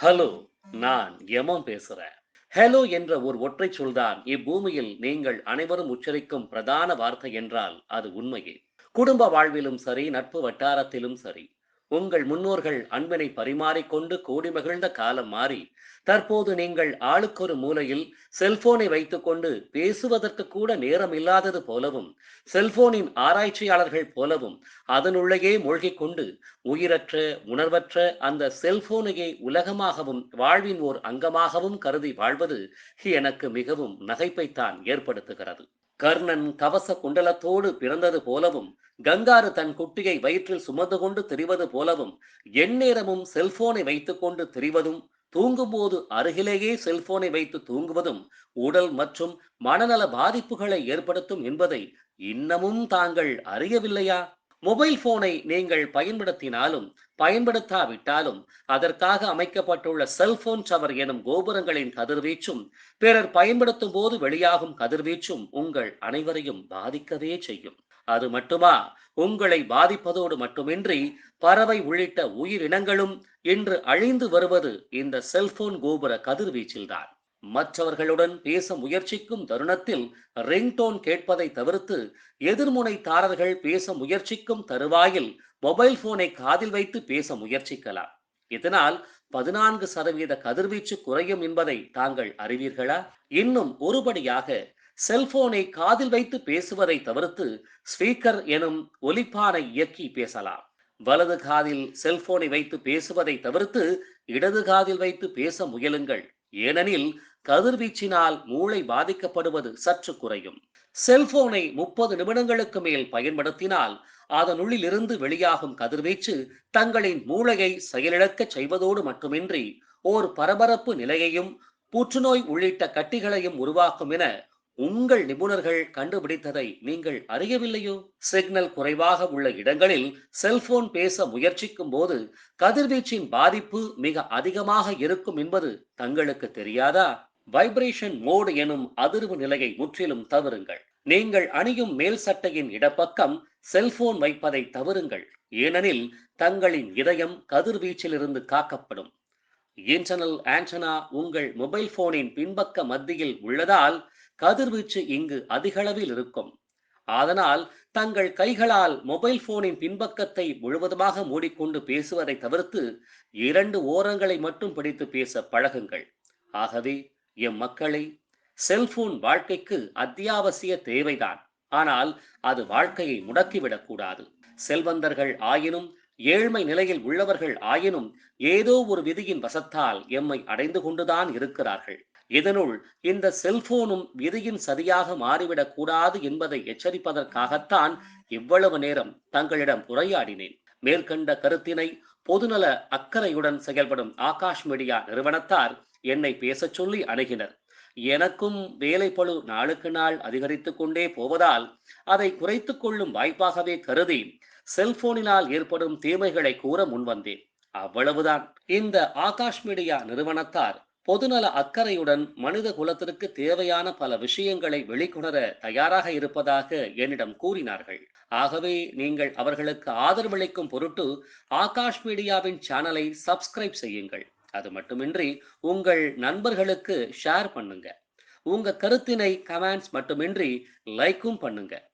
Hello நான் யமம் பேசுறேன். Hello என்ற ஒரு ஒற்றை சொல்தான் இப்பூமியில் நீங்கள் அனைவரும் உச்சரிக்கும் பிரதான வார்த்தை என்றால் அது உண்மையே. குடும்ப வாழ்விலும் சரி நட்பு வட்டாரத்திலும் சரி உங்கள் முன்னோர்கள் அன்பினை பரிமாறிக்கொண்டு கோடி மகிழ்ந்த காலம் மாறி தற்போது நீங்கள் ஆளுக்கொரு மூலையில் செல்போனை வைத்துக்கொண்டு பேசுவதற்கு கூட நேரம் இல்லாதது போலவும் செல்போனின் ஆராய்ச்சியாளர்கள் போலவும் அதனுள்ளேயே மூழ்கிக் கொண்டு உயிரற்ற உணர்வற்ற அந்த செல்போனையே உலகமாகவும் வாழ்வின் ஓர் அங்கமாகவும் கருதி வாழ்வது எனக்கு மிகவும் நகைப்பைத்தான் ஏற்படுத்துகிறது. கர்ணன் கவச குண்டலத்தோடு பிறந்தது போலவும் கங்காரு தன் குட்டியை வயிற்றில் சுமந்து கொண்டு திரிவது போலவும் எந்நேரமும் செல்போனை வைத்துக்கொண்டு திரிவதும் தூங்கும்போது அருகிலேயே செல்போனை வைத்து தூங்குவதும் உடல் மற்றும் மனநல பாதிப்புகளை ஏற்படுத்தும் என்பதை இன்னமும் தாங்கள் அறியவில்லையா? மொபைல் போனை நீங்கள் பயன்படுத்தினாலும் பயன்படுத்தாவிட்டாலும் அதற்காக அமைக்கப்பட்டுள்ள செல்போன் டவர் எனும் கோபுரங்களின் கதிர்வீச்சும் பிறர் பயன்படுத்தும் போது வெளியாகும் கதிர்வீச்சும் உங்கள் அனைவரையும் பாதிக்கவே செய்யும். அது மட்டுமா? உங்களை பாதிப்பதோடு மட்டுமின்றி பறவை உள்ளிட்ட உயிரினங்களும் இன்று அழிந்து வருவது இந்த செல்போன் கோபுர கதிர்வீச்சில்தான். மற்றவர்களுடன் பேச முயற்சிக்கும் தருணத்தில் ரிங்டோன் கேட்பதை தவிர்த்து எதிர்முனைத்தாரர்கள் பேச முயற்சிக்கும் தருவாயில் மொபைல் போனை காதில் வைத்து பேச முயற்சிக்கலாம். இதனால் பதினான்கு சதவீத கதிர்வீச்சு குறையும் என்பதை தாங்கள் அறிவீர்களா? இன்னும் ஒருபடியாக செல்போனை காதில் வைத்து பேசுவதை தவிர்த்து ஸ்பீக்கர் எனும் ஒலிப்பானை இயக்கி பேசலாம். வலது காதில் செல்போனை வைத்து பேசுவதை தவிர்த்து இடது காதில் வைத்து பேச முயலுங்கள். ஏனெனில் கதிர்வீச்சினால் மூளை பாதிக்கப்படுவது சற்று குறையும். செல்போனை முப்பது நிமிடங்களுக்கு மேல் பயன்படுத்தினால் அதனுள்ளில் இருந்து வெளியாகும் கதிர்வீச்சு தங்களின் மூளையை செயலிழக்கச் செய்வதோடு மட்டுமின்றி ஓர் பரபரப்பு நிலையையும் புற்றுநோய் உள்ளிட்ட கட்டிகளையும் உருவாக்கும் என உங்கள் நிபுணர்கள் கண்டுபிடித்ததை நீங்கள் அறியவில்லையோ? சிக்னல் குறைவாக உள்ள இடங்களில் செல்போன் பேச முயற்சிக்கும் போது கதிர்வீச்சின் பாதிப்பு மிக அதிகமாக இருக்கும் என்பது தங்களுக்கு தெரியாதா? வைப்ரேஷன் மோடு எனும் அதிர்வு நிலையை முற்றிலும் தவறுங்கள். நீங்கள் அணியும் மேல் சட்டையின் இடப்பக்கம் செல்போன் வைப்பதை தவறுங்கள். ஏனெனில் தங்களின் இதயம் கதிர்வீச்சிலிருந்து காக்கப்படும். இன்டர்னல் ஆண்டனா உங்கள் மொபைல் போனின் பின்பக்க மத்தியில் உள்ளதால் கதிர்வீச்சு இங்கு அதிகளவில் இருக்கும். அதனால் தங்கள் கைகளால் மொபைல் போனின் பின்பக்கத்தை முழுவதுமாக மூடிக்கொண்டு பேசுவதை தவிர்த்து இரண்டு ஓரங்களை மட்டும் பிடித்து பேச பழகுங்கள். ஆகவே எம் மக்களை செல்போன் வாழ்க்கைக்கு அத்தியாவசிய தேவைதான். ஆனால் அது வாழ்க்கையை முடக்கிவிடக் கூடாது செல்வந்தர்கள் ஆயினும் ஏழ்மை நிலையில் உள்ளவர்கள் ஆயினும் ஏதோ ஒரு விதியின் வசத்தால் எம்மை அடைந்து கொண்டுதான் இருக்கிறார்கள். இதனுள் இந்த செல்போனும் விதியின் சரியாக மாறிவிடக் கூடாது என்பதை எச்சரிப்பதற்காகத்தான் இவ்வளவு நேரம் தங்களிடம் உரையாடினேன். மேற்கண்ட கருத்தினை பொதுநல அக்கறையுடன் செயல்படும் ஆகாஷ் மீடியா நிறுவனத்தார் என்னை பேசச் சொல்லி அணுகினர். எனக்கும் வேலைப்பழு நாளுக்கு நாள் அதிகரித்துக் கொண்டே போவதால் அதை குறைத்துக் கொள்ளும் வாய்ப்பாகவே கருதி செல்போனினால் ஏற்படும் தீமைகளை கூற முன்வந்தேன். அவ்வளவுதான். இந்த ஆகாஷ் மீடியா நிறுவனத்தார் பொதுநல அக்கறையுடன் மனித குலத்திற்கு தேவையான பல விஷயங்களை வெளிக்கொணர தயாராக இருப்பதாக என்னிடம் கூறினார்கள். ஆகவே நீங்கள் அவர்களுக்கு ஆதரவளிக்கும் பொருட்டு ஆகாஷ் மீடியாவின் சேனலை சப்ஸ்கிரைப் செய்யுங்கள். அது மட்டுமின்றி உங்கள் நண்பர்களுக்கு ஷேர் பண்ணுங்க. உங்க கருத்தினை கமெண்ட்ஸ் மட்டுமின்றி லைக்கும் பண்ணுங்க.